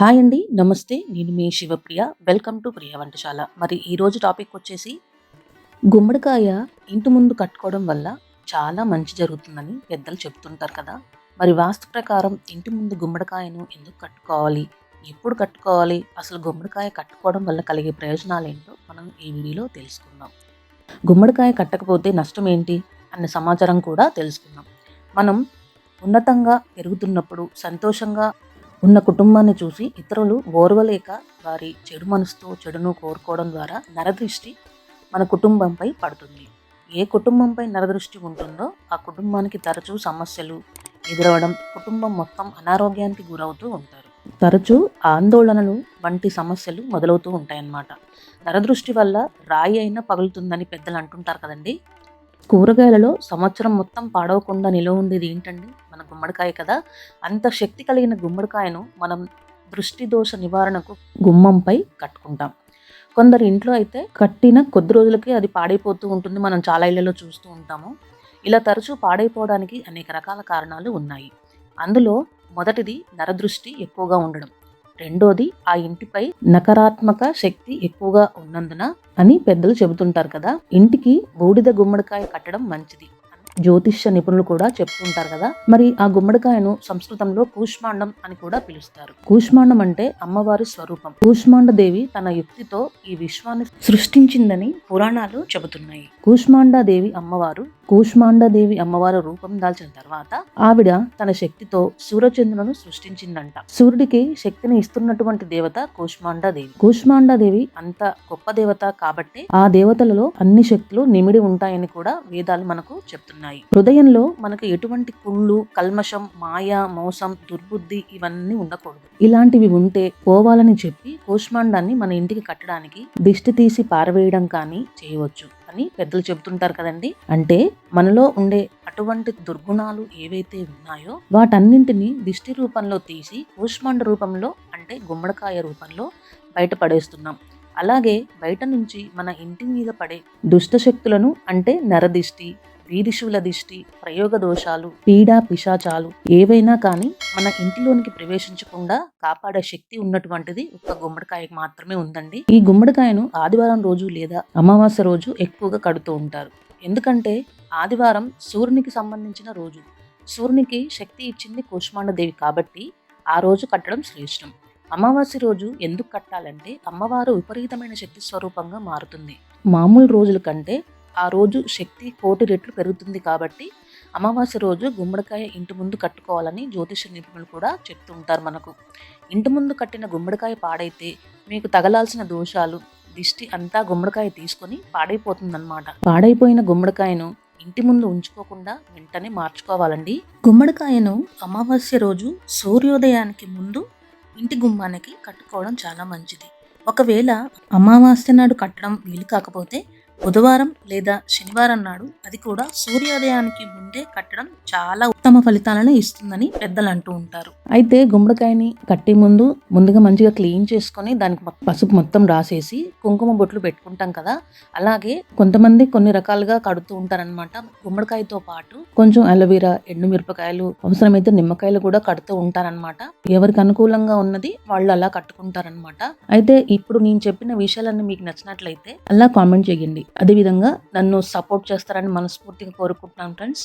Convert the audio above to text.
Hi అండి నమస్తే. నేను మీ శివప్రియ. వెల్కమ్ టు ప్రియ వంటశాల. మరి ఈరోజు టాపిక్ వచ్చేసి గుమ్మడికాయ ఇంటి ముందు కట్టుకోవడం వల్ల చాలా మంచి జరుగుతుందని పెద్దలు చెప్తుంటారు కదా. మరి వాస్తు ప్రకారం ఇంటి ముందు గుమ్మడికాయను ఎందుకు కట్టుకోవాలి? ఎప్పుడు కట్టుకోవాలి? అసలు గుమ్మడికాయ కట్టుకోవడం వల్ల కలిగే ప్రయోజనాలు ఏంటో మనం ఈ వీడియోలో తెలుసుకుందాం. గుమ్మడికాయ కట్టకపోతే నష్టం ఏంటి? అనే సమాచారం కూడా తెలుసుకుందాం. మనం ఉన్నతంగా పెరుగుతున్నప్పుడు సంతోషంగా ఉన్న కుటుంబాన్ని చూసి ఇతరులు ఓర్వలేక వారి చెడు మనసుతో చెడును కోరుకోవడం ద్వారా నరదృష్టి మన కుటుంబంపై పడుతుంది. ఏ కుటుంబంపై నరదృష్టి ఉంటుందో ఆ కుటుంబానికి తరచూ సమస్యలు ఎదురవడం కుటుంబం మొత్తం అనారోగ్యానికి గురవుతూ ఉంటారు. తరచూ ఆందోళనలు వంటి సమస్యలు మొదలవుతూ ఉంటాయన్నమాట. నరదృష్టి వల్ల రాయి అయినా పగులుతుందని పెద్దలు అంటుంటారు కదండి? కూరగాయలలో సంవత్సరం మొత్తం పాడవకుండా నిలవ ఉండేది ఏంటండి? మన గుమ్మడికాయ కదా. అంత శక్తి కలిగిన గుమ్మడికాయను మనం దృష్టి దోష నివారణకు గుమ్మంపై కట్టుకుంటాం. కొందరు ఇంట్లో అయితే కట్టిన కొద్ది రోజులకే అది పాడైపోతూ ఉంటుంది. మనం చాలా ఇళ్ళలో చూస్తూ ఉంటాము. ఇలా తరచూ పాడైపోవడానికి అనేక రకాల కారణాలు ఉన్నాయి. అందులో మొదటిది నరదృష్టి ఎక్కువగా ఉండడం. రెండోది ఆ ఇంటిపై నకారాత్మక శక్తి ఎక్కువగా ఉన్నందున అని పెద్దలు చెబుతుంటారు కదా. ఇంటికి బూడిద గుమ్మడికాయ కట్టడం మంచిది. జ్యోతిష్య నిపుణులు కూడా చెప్తుంటారు కదా. మరి ఆ గుమ్మడికాయను సంస్కృతంలో కూష్మాండం అని కూడా పిలుస్తారు. కూష్మాండం అంటే అమ్మవారి స్వరూపం. కూష్మాండ దేవి తన యుక్తితో ఈ విశ్వాన్ని సృష్టించిందని పురాణాలు చెబుతున్నాయి. కూష్మాండ దేవి అమ్మవారు కూష్మాండదేవి అమ్మవారు రూపం దాల్చిన తర్వాత ఆవిడ తన శక్తితో సూర్యచంద్రులను సృష్టించిందంట. సూర్యుడికి శక్తిని ఇస్తున్నటువంటి దేవత కూష్మాండదేవి కూష్మాండదేవి అంత గొప్ప దేవత కాబట్టి ఆ దేవతలలో అన్ని శక్తులు నిమిడి ఉంటాయని కూడా వేదాలు మనకు చెప్తున్నాయి. హృదయంలో మనకు ఎటువంటి కుళ్ళు కల్మషం మాయ మోసం దుర్బుద్ధి ఇవన్నీ ఉండకూడదు. ఇలాంటివి ఉంటే పోవాలని చెప్పి కోష్మాండాన్ని మన ఇంటికి కట్టడానికి దిష్టి తీసి పారవేయడం కానీ చేయవచ్చు అని పెద్దలు చెబుతుంటారు కదండి. అంటే మనలో ఉండే అటువంటి దుర్గుణాలు ఏవైతే ఉన్నాయో వాటన్నింటినీ దిష్టి రూపంలో తీసి కూష్మాండ రూపంలో అంటే గుమ్మడికాయ రూపంలో బయటపడేస్తున్నాం అలాగే బయట నుంచి మన ఇంటి మీద పడే దుష్ట శక్తులను అంటే నరదిష్టి వీధిశుల దిష్టి ప్రయోగ దోషాలు పీడా పిశాచాలు ఏవైనా కానీ మన ఇంటిలోనికి ప్రవేశించకుండా కాపాడే శక్తి ఉన్నటువంటిది ఒక్క గుమ్మడికాయకి మాత్రమే ఉందండి. ఈ గుమ్మడికాయను ఆదివారం రోజు లేదా అమావాస్య రోజు ఎక్కువగా కడుతూ ఉంటారు. ఎందుకంటే ఆదివారం సూర్యునికి సంబంధించిన రోజు. సూర్యునికి శక్తి ఇచ్చింది కూష్మాండదేవి కాబట్టి ఆ రోజు కట్టడం శ్రేష్టం. అమావాస్య రోజు ఎందుకు కట్టాలంటే అమ్మవారు విపరీతమైన శక్తి స్వరూపంగా మారుతుంది. మామూలు రోజుల కంటే ఆ రోజు శక్తి కోటి రెట్లు పెరుగుతుంది కాబట్టి అమావాస్య రోజు గుమ్మడికాయ ఇంటి ముందు కట్టుకోవాలని జ్యోతిష నిపుణులు కూడా చెప్తుంటారు మనకు. ఇంటి ముందు కట్టిన గుమ్మడికాయ పాడైతే మీకు తగలాల్సిన దోషాలు దిష్టి అంతా గుమ్మడికాయ తీసుకొని పాడైపోతుందన్నమాట. పాడైపోయిన గుమ్మడికాయను ఇంటి ముందు ఉంచుకోకుండా వెంటనే మార్చుకోవాలండి. గుమ్మడికాయను అమావాస్య రోజు సూర్యోదయానికి ముందు ఇంటి గుమ్మానికి కట్టుకోవడం చాలా మంచిది. ఒకవేళ అమావాస్య నాడు కట్టడం వీలు కాకపోతే బుధవారం లేదా శనివారం నాడు అది కూడా సూర్యోదయానికి ముందే కట్టడం చాలా ఉత్తమ ఫలితాలను ఇస్తుందని పెద్దలు అంటూ ఉంటారు. అయితే గుమ్మడికాయని కట్టే ముందు ముందుగా మంచిగా క్లీన్ చేసుకొని దానికి పసుపు మొత్తం రాసేసి కుంకుమ బొట్లు పెట్టుకుంటాం కదా అలాగే కొంతమంది కొన్ని రకాలుగా కడుతూ ఉంటారనమాట గుమ్మడికాయతో పాటు కొంచెం అలోవెరా ఎండు మిరపకాయలు అవసరమైతే నిమ్మకాయలు కూడా కడుతూ ఉంటారనమాట ఎవరికి అనుకూలంగా ఉన్నది వాళ్ళు అలా కట్టుకుంటారనమాట అయితే ఇప్పుడు నేను చెప్పిన విషయాలన్నీ మీకు నచ్చినట్లయితే అలా కామెంట్ చేయండి. అదేవిధంగా నన్ను సపోర్ట్ చేస్తారని మనస్ఫూర్తిగా కోరుకుంటున్నాను ఫ్రెండ్స్.